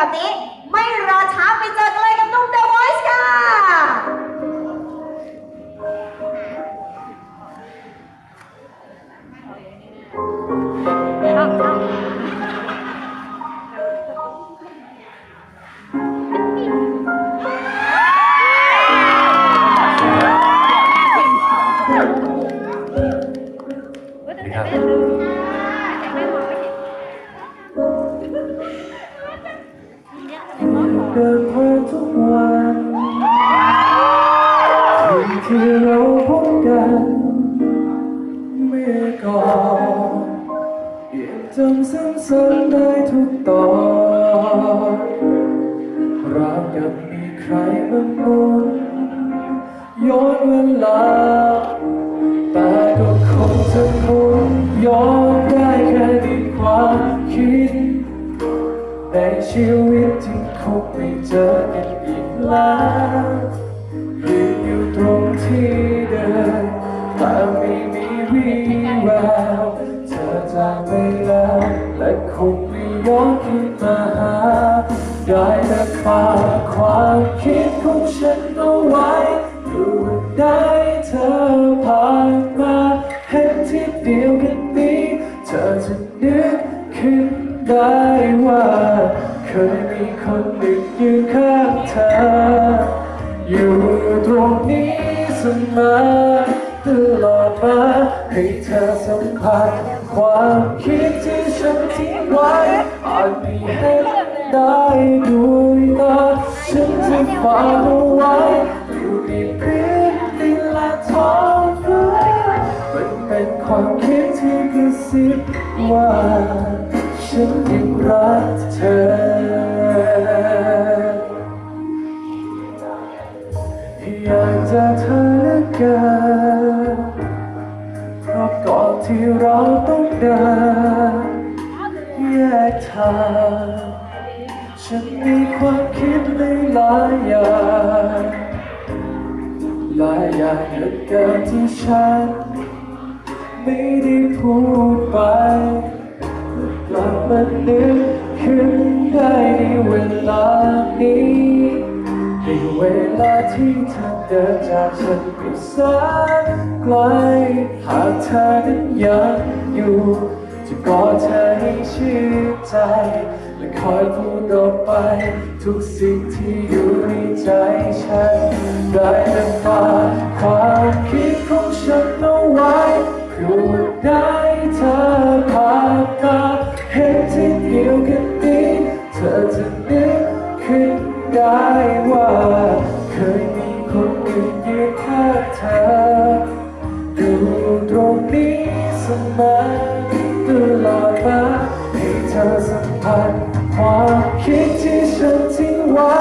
แบบนี้ ไม่รอช้าไปเจอกันเลยกับนุ่ม ที่เราพบกันเมื่อก่อนยังจำซ้ำๆได้ทุกตอนราวกับมีใครมาหมุนย้อนเวลา แต่ก็คงจะหมุนย้อนได้แค่ในความคิด ในชีวิตที่คงไม่เจอกันอีกแล้ว แววเธอจากไปแล้ว และคงไม่ย้อนคืนมาหาได้แต่ความ ความคิดที่กระซิบว่า ฉันยังรักเธอ อยากจะเธอเหลือเกินเพราะก่อนที่เราต้องเดินแยกทางฉันมีความคิดในหลายอย่างหลายอย่างเหลือเกินที่ฉัน ไม่ได้พูดไปกลับมานึกขึ้นได้ในเวลานี้ในเวลาที่เธอเดินจากฉันไปแสนไกลหากเธอนั้นยังอยู่ จะกอดเธอให้ชื่นใจ และคอยพูดออกไป ทุกสิ่งที่อยู่ในใจฉัน ได้แต่ฝากความคิดของฉันเอาไว้ อวันได้เธอผ่านมาเห็นที่เดียวกันนี้เธอจะนึกขึ้นได้ว่า เคยมีคนอื่นยืนข้างเธออยู่ตรงนี้เสมอตลอดมาให้เธอสัมผัสความคิดที่ฉันทิ้งไว้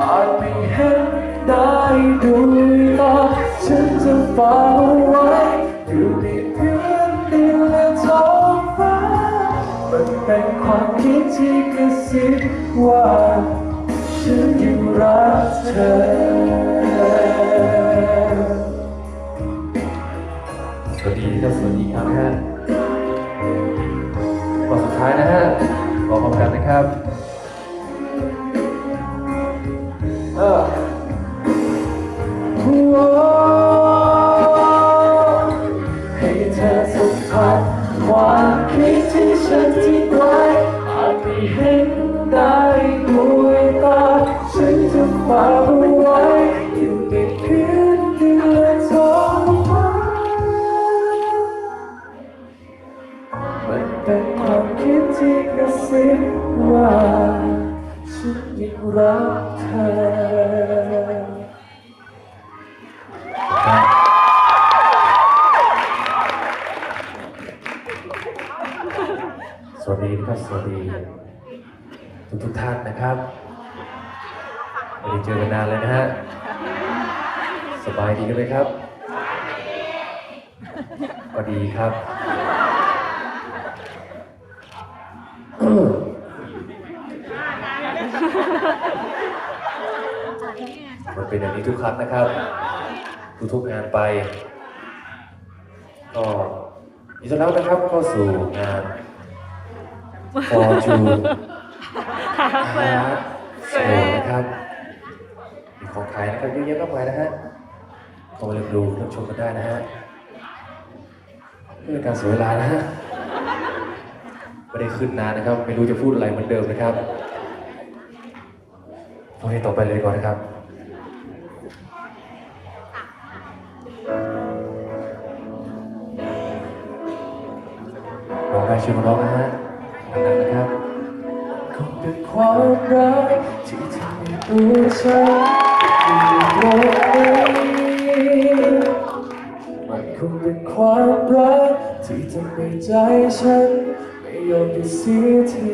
อาจไม่เห็นได้ด้วยตาฉันจะเฝากเอา คิดที่กระซิบว่าฉันยังรักเธอ สวัสดีครับสวัสดีครับนะฮะวันสุดท้ายนะฮะรอพร้อมกันนะครับเออ เห็นได้ด้วยตาฉันจะฝากไว้อยู่ในพื้นดินและท้องฟ้ามันเป็นความคิดที่กระซิบว่าฉันยังรักเธอ ทุกทุกท่านนะครับไม่ได้เจอกันนานเลยนะฮะ สบายดีกันไหมครับก็ดีครับ มันเป็นอย่างนี้ทุกครั้งนะครับ ทุกๆงานไป ก็ยินดีต้อนรับนะครับเข้าสู่งานฟอร์จู นฮาร์ดโซนะครับมีของขายนะครับเยอะแยะมากมายนะฮะเข้ามาเลือกดูเลือกชมกันได้นะฮะเพื่อเป็นการเสียเวลานะฮะไม่ได้ขึ้นนานนะครับ ไม่รู้จะพูดอะไรเหมือนเดิมนะครับเอาให้ต่อไปเลยดีกว่อนนะครับร้องได้ชื่อมาร้องนะฮะดัง ฉันอยู่ตรงนี้มันคงเป็นความรักที่ทำให้ใจฉัน ไม่ยอมจะเสียที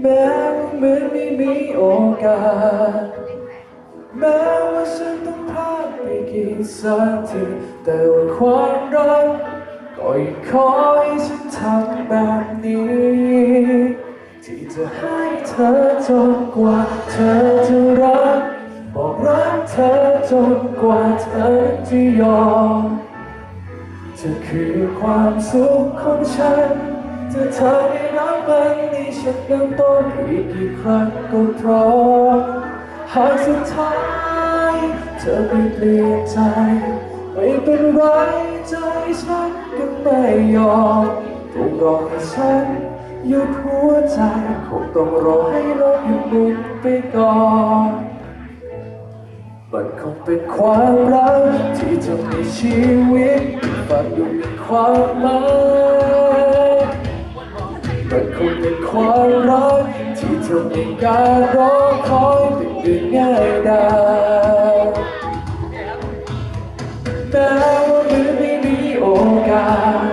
แม้ว่าเหมือนไม่มีโอกาส แม้ว่าฉันต้องพลาดไปกี่สักทีแต่ว่าความรักก็ยังขอให้ฉันทำแบบนี้ ที่จะให้เธอจนกว่าเธอจะรัก บอกรักเธอจนกว่าเธอจะยอมเธอคือความสุขของฉันจะเธอไม่รักมันนี่ฉันเริ่มต้นอีกกี่ครั้งก็พร้อมหากสุดท้ายเธอไม่เปลี่ยนใจ ไม่เป็นไรใจฉันก็ไม่ยอมต้องรอให้ฉัน หยุดหัวใจคงต้องรอให้โลกหยุดหมุนไปก่อนมันคงเป็นความรักที่จะมีชีวิตฟังดูมีความหมายมันคงเป็นความรักที่จะมีการรอคอยเป็นเดือนง่ายดายแม้ว่ามันไม่มีโอกาส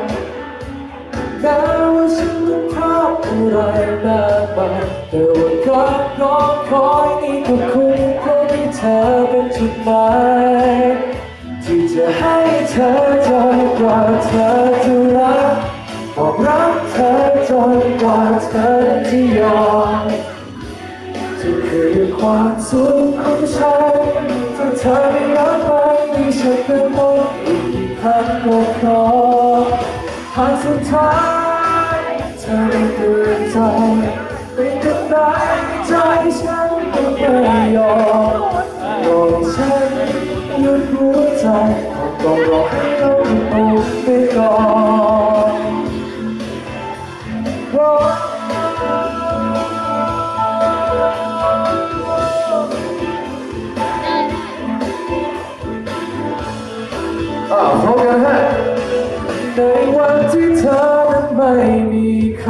แม้ว่าฉัน ต้องพลาดอะไรมากมายแต่ว่าการรอคอยนี่ก็คงเพราะมีเธอเป็นจุดหมายที่จะให้เธอจนกว่าเธอจะรักบอกรักเธอจนกว่าเธอจะยอมจะคือความสุขของฉันถ้าเธอไม่รักมันมีฉันเป็นต้นอีกกี่ครั้งก็พร้อหากสุดท้าย อไม่เตือนใจไม่เป็นไรใจฉันก็ไม่ยอมรอให้ฉันหยุดหัวใจต้องรอให้เราตัวไปก่อนรออ้าพร้อมกันฮะในวันที่เธอนั้นไม่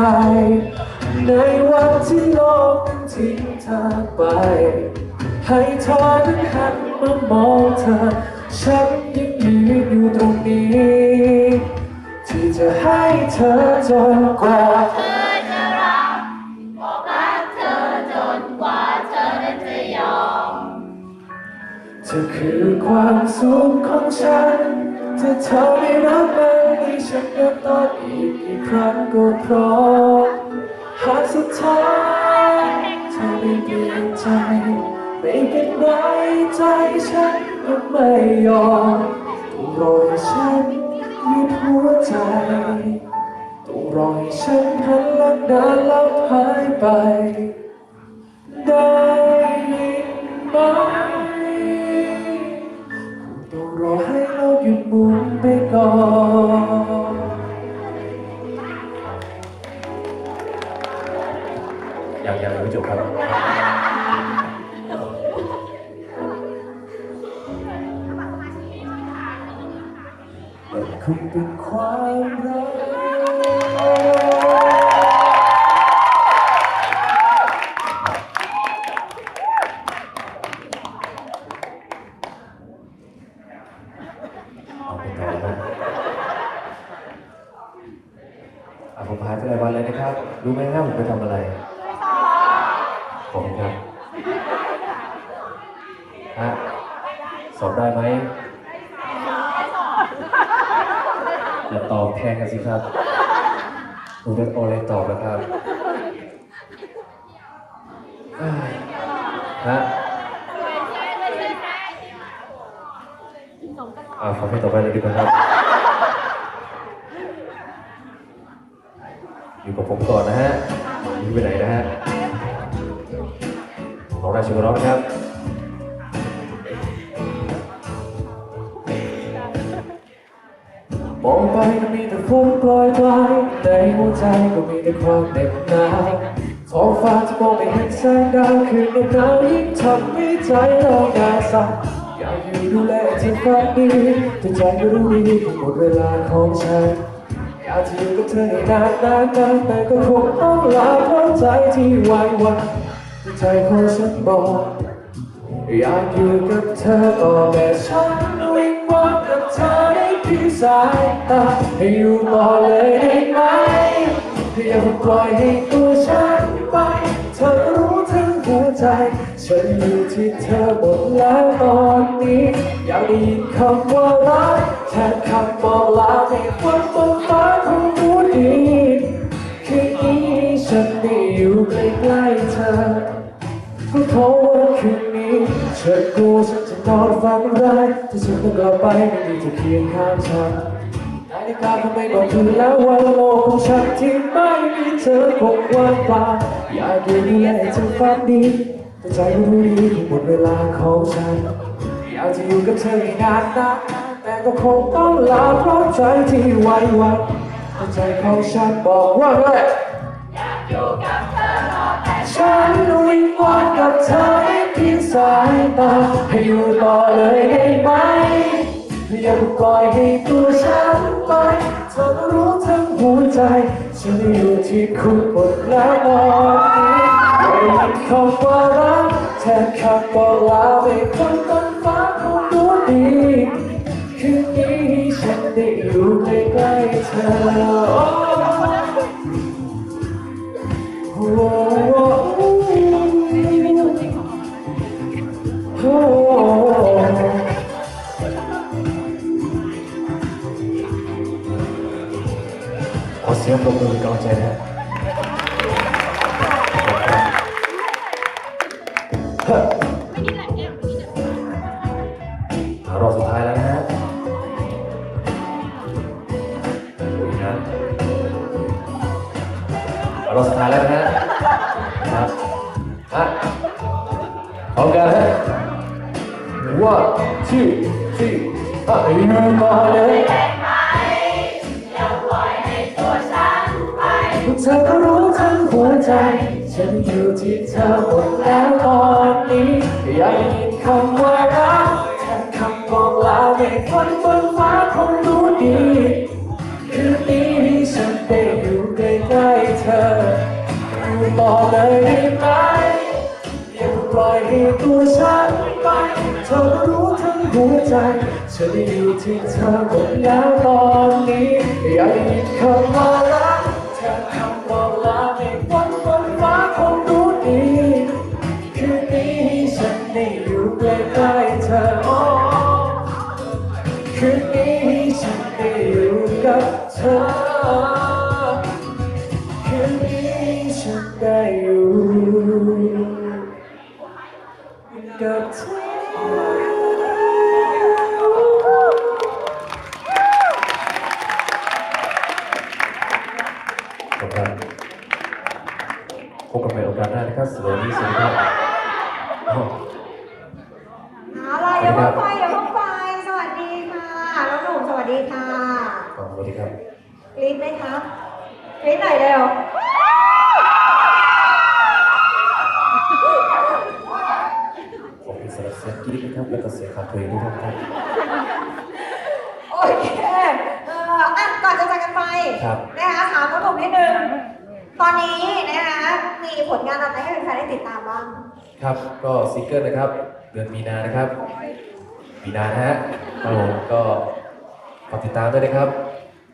ในวันที่โลกนั้นทิ้งเธอไป ให้เธอนั้นหันมามองเธอ ฉันยังยืนอยู่ตรงนี้ ที่จะให้เธอจนกว่าเธอคือความสุขของฉันถ้าเธอไม่รักมัน ฉันเริ่มต้นอีกกี่ครั้งก็พร้อมหากสุดท้ายเธอไม่เปลี่ยนใจ ไม่เป็นไรใจฉันก็ไม่ยอมต้องรอให้ฉันยุดหัวใจต้องรอให้ฉันหันหลังเดินแล้วหายไป ได้ไหมคงต้องรอให้โลกหยุดหมุนไปก่อน ยังยังไม่จบครับมันคงเป็นความรัก อย่าตอบแทนกันสิครับผมจะโอเลยตอบแล้วครับฮะอ่าขอเพลงต่อไปเลยดีกว่าครับ อยู่กับผมก่อนนะฮะอยู่ไปไหนนะฮะน้องราชบุรีนะครับ มองไปก็มีแต่ฝนโปรยปลายในหัวใจก็มีแต่ความเหน็บหนาวท้องฟ้าจะมองไม่เห็นแสงดาวคืนหนาวยิ่งทำให้ใจเราหนาวสั่นอยากอยู่ดูแลเธอฝันดีแต่ใจก็รู้ดีหมดเวลาของฉันอยากจะอยู่กับเธอให้นานนานนานแต่ก็คงต้องลาเพราะใจที่ไหวหวันใจของฉันบอกอยากอยู่กับเธอก็แต่ฉัน ได้เพียงสายตาให้อยู่ต่อเลยได้ไหมอย่าเพิ่งปล่อยให้ตัวฉันไป เธอรู้ทั้งหัวใจ ฉันอยู่ที่เธอหมดแล้วตอนนี้ อยากได้ยินคำว่ารักแทนคำบอกลาให้ฝนบนฟ้าคงรู้ดีคืนนี้ฉันได้อยู่ใกล้ๆเธอก็เพราะว่าคืนนี้ฉันกลัวฉัน นอนฝันร้ายถ้าฉันต้องกลับไปไม่มีเธอเคียงข้างฉันนาฬิกาก็ไม่บอกถึงแล้วว่าโลกของฉันที่ไม่มีเธอคงว่างเปล่าอยากอยู่ดูแลเธอฝันดีแต่ใจก็รู้ดีที่หมดเวลาของฉันอยากจะอยู่กับเธอให้นานนะแต่ก็คงต้องลาเพราะใจที่ไหวหวันใจของฉันบอกว่าไง ฉันวิงวอนกับเธอให้เพียงสายตาให้อยู่ต่อเลยได้ไหมอย่าปล่อยให้ตัวฉันไปเธอรู้ทั้งหัวใจฉันอยู่ที่คุณหมดแล้วตอนนี้ได้ยินคำว่ารักแทนคำบอกลาไม่คนต้นฟ้าคงรู้ดีคืนนี้ฉันได้อยู่ใกล้ๆเธอโขอเสียง อยู่ต่อเลยได้ไหมอย่าปล่อยให้ตัวฉันไปเธอรู้ทั้งหัวใจฉันได้อยู่ที่เธอหมดแล้วตอนนี้อยากได้ยินคำว่ารัก กับ น้องหนุ่มนิดนึง ตอนนี้นะคะมีผลงานอะไรให้แฟนๆได้ติดตามบ้าง ครับก็ซิงเกิลนะครับ เดือนมีนานะครับ มีนานะฮะครับผมก็ฝากติดตามด้วยนะครับ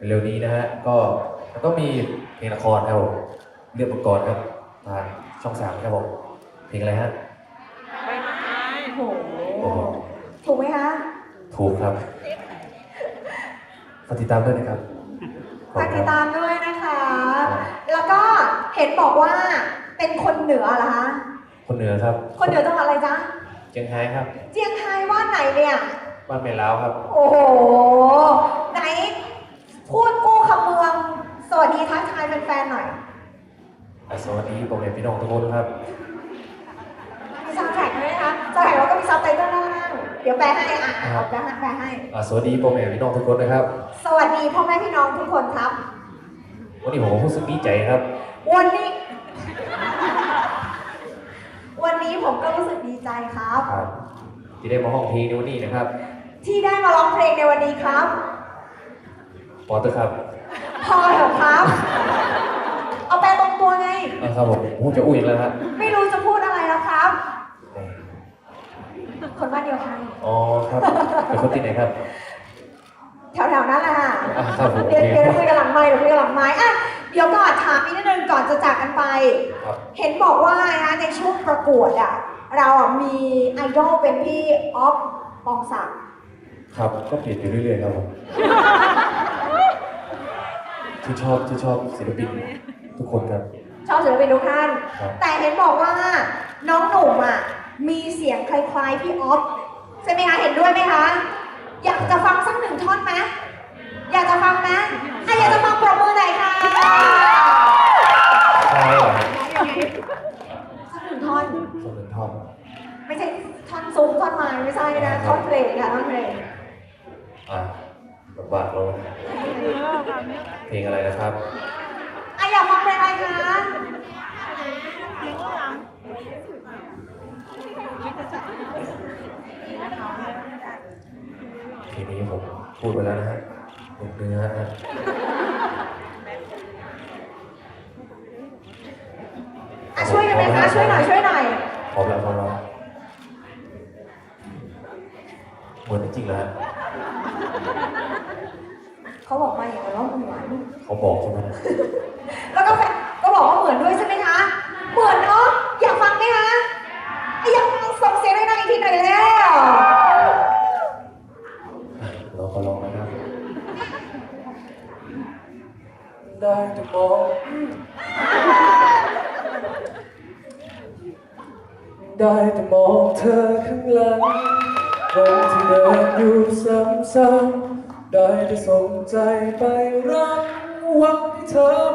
เร็วๆนี้นะฮะก็แล้วก็มีเพลงละครครับผมเรื่องประกอบครับทางช่องสามครับผมเพลงอะไรฮะโอ้โหโอ้โหถูกไหมคะ ถูกครับฝากติดตามด้วยนะครับขอบ ฝากคุณติดครับตามด้วยนะคะ แล้วก็เห็นบอกว่าเป็นคนเหนือเหรอคะ คนเหนือครับ คนเหนือจังหวัดอะไรจ๊ะ เชียงไฮ้ครับ เจียงไฮ้ว่าไหนเนี่ย บ้านแม่ล้าวครับ โอ้โห ไหน พูดกู้คำเมือง สวัสดีทักทายแฟนๆหน่อย สวัสดีพ่อแม่พี่น้องทุกคนครับ มีซาวด์แทร็กด้วยนะคะซาวด์แทร็กแล้วก็มีซับไตเติลด้านล่าง เดี๋ยวแปลให้อะครัเอาบแปลให้แปลให้ อ่าสวัสดีพ่อแม่พี่น้องทุกคนนะครับ สวัสดีพ่อแม่พี่น้องทุกคนครับ วันนี้ผมรู้สึกดีใจครับ วันนี้ วันนี้ผมก็รู้สึกดีใจครับ ครับ ที่ได้มาห้องเพลงในวันนี้นะครับ ที่ได้มาร้องเพลงในวันนี้ครับปอเตอร์ครับ พอเถอะครับ เอาแปลตรงตัวไงอ่าครับผมผมจะอุ้ยอีกแล้วครับ ไม่รู้จะพูดอะไรแล้วครับ คนบ้านเดียวกันอ๋อครับเป็นคนที่ไหนครับ แถวๆนั้นแหละค่ะอ่าครับผมเดี๋ยวโอเคเดี๋ยวคุยกันหลังไม้เดี๋ยวคุยกันหลังไม้อะเดี๋ยวก่อนถามอีกนิดนึงก่อนจะจากกันไป ครับ เห็นบอกว่านะในช่วงประกวดอะเราอะมีไอดอลเป็นพี่ออฟปองศักดิ์ครับก็เปลี่ยนอยู่เรื่อยๆครับผมที่ชอบที่ชอบศิลปินทุกคนครับ ชอบศิลปินทุกท่าน ครับ แต่เห็นบอกว่าน้องหนุ่มอะ มีเสียงคล้ายๆพี่ออฟใช่ไหมคะ เห็นด้วยไหมคะ อยากจะฟังสักหนึ่งท่อนไหมอยากจะฟังไหมอะอยากจะฟังปรบมือหน่อยค่ะ ใช่เหรอ สักหนึ่งท่อน คนหนึ่งท่อน ไม่ใช่ท่อนซุ้มท่อนไม้ไม่ใช่นะท่อนเพลงค่ะท่อนเพลง อะลำบากเราเพลงอะไรนะครับ อะอยากฟังเพลงอะไรคะ เพลงนี้ผมพูดไปแล้วนะฮะหนึ่งเนื้อฮะ อะ ช่วยกันไหมคะช่วยหน่อยช่วยหน่อยพร้อมแล้วพร้อมแล้วเหมือนจริงๆแล้วฮะเขาบอกมาอย่างนั้นว่าเหมือนเขาบอกใช่ไหม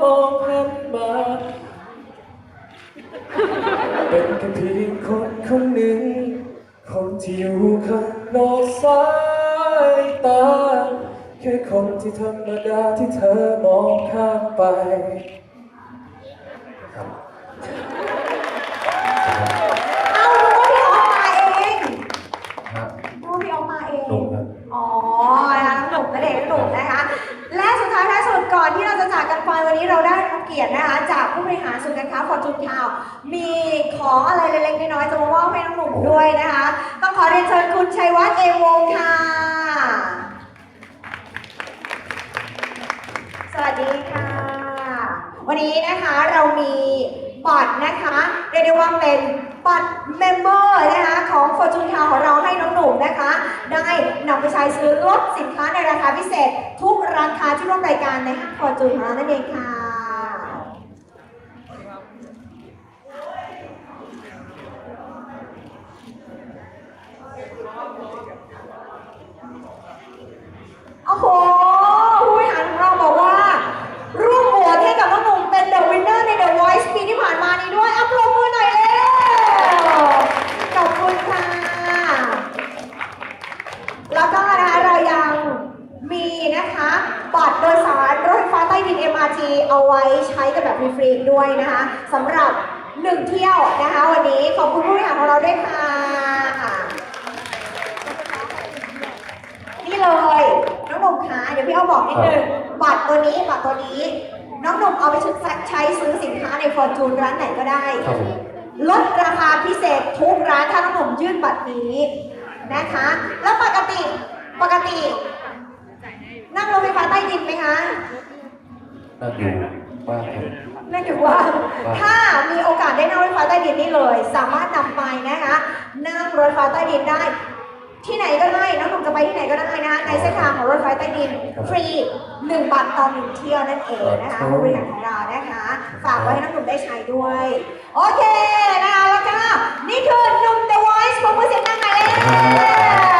มองหันมา เป็นแค่เพียงคนคนหนึ่ง คนที่อยู่ข้างนอกสายตา แค่คนที่ธรรมดาที่เธอมองข้ามไป จะจากกันไปวันนี้เราได้รับเกียรตินะคะ จากผู้บริหารศูนย์การค้าฟอร์จูนทาวมีของอะไรเล็กๆน้อยๆจะมามอบให้น้องหนุ่มด้วยนะคะ ต้องขอเรียนเชิญคุณชัยวัฒน์เอวงศ์ค่ะ สวัสดีค่ะ วันนี้นะคะเรามีบัตรนะคะเรียกได้ว่าเป็น บัตรเมมเบอร์นะคะของ Fortune ทาของเราให้น้องหนุ่มนะคะ ได้นำไปใช้ซื้อลดสินค้าในราคาพิเศษ ทุกร้านค้าที่ร่วมรายการในห้าง Fortune ของเรานั่นเองค่ะ โอ้โหผู้บริหารของเราบอกว่า ร่วมโหวตให้กับน้องหนุ่มเป็น The Winner ใน The Voice ปีที่ผ่านมานี้ด้วยอัปโหลดมือหน่อยเร็วขอบคุณค่ะ แล้วก็นะคะเรายังมีนะคะบัตรโดยสารรถไฟฟ้าใต้ดิน MRT เอาไว้ใช้กันแบบฟรีๆด้วยนะคะสำหรับหนึ่งเที่ยวนะคะ วันนี้ขอบคุณ ผู้บริหารของเราด้วยค่ะ นี่เลย น้องหนุ่มคะเดี๋ยวพี่เอาบอกนิดนึงบัตรตัวนี้บัตรตัวนี้ น้องหนุ่มเอาไปใช้ซื้อสินค้าในฟอร์จูนร้านไหนก็ได้ ครับผมลดราคาพิเศษทุกร้านถ้าน้องหนุ่มยื่นบัตรนี้นะคะ แล้วปกติปกติ นั่งรถไฟฟ้าใต้ดินไหมคะนั่งอยู่ บ้านครับ นั่นถือว่าถ้ามีโอกาสได้นั่งรถไฟฟ้าใต้ดินนี่เลย สามารถนำไปนะคะนั่งรถไฟฟ้าใต้ดินได้ ที่ไหนก็ได้น้องหนุ่มจะไปที่ไหนก็ได้นะคะในเส้นทางของรถไฟใต้ดิน ฟรีหนึ่งบาทต่อหนึ่งเที่ยวนั่นเองนะคะผู้บริหารของเรานะคะฝากไว้ให้น้องหนุ่มได้ใช้ด้วย โอเคนะคะแล้วก็นี่คือหนุ่ม The Voice ผมมือเสียงดังหน่อยแล้ว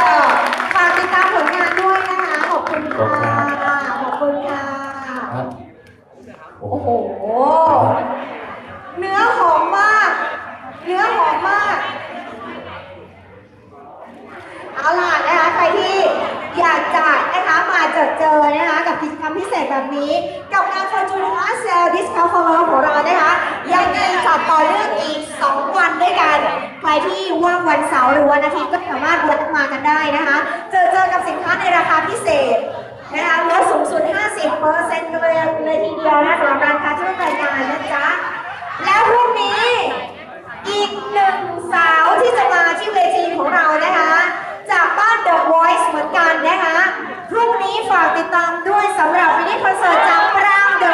โอ้โห เนื้อหอมมาก เนื้อหอมมาก เอาล่ะนะคะใครที่อยากจะนะคะมาเจอเจอนะคะกับกิจกรรมพิเศษแบบนี้ กับงาน Fortune Hard Sale Discount for Love ของเรานะคะยังมีจัดต่อเนื่องอีก 2 วันด้วยกัน ใครที่ว่างวันเสาร์หรือวันอาทิตย์ก็สามารถแวะมากันได้นะคะ เจอเจอกับสินค้าในราคาพิเศษ นะคะลดสูงสุด 50เปอร์เซ็นต์เลยเลทีเดียวนะสำหรับร้านค้าช่วยรายงานะจ๊ะ แล้วพรุ่งนี้ อีกหนึ่งสาวที่จะมาที่เวทีของเรานะคะ จากบ้าน The Voice เหมือนกันนะคะ พรุ่งนี้ฝากติดตามด้วยสำหรับวินิคอนเสิร์ตจากประ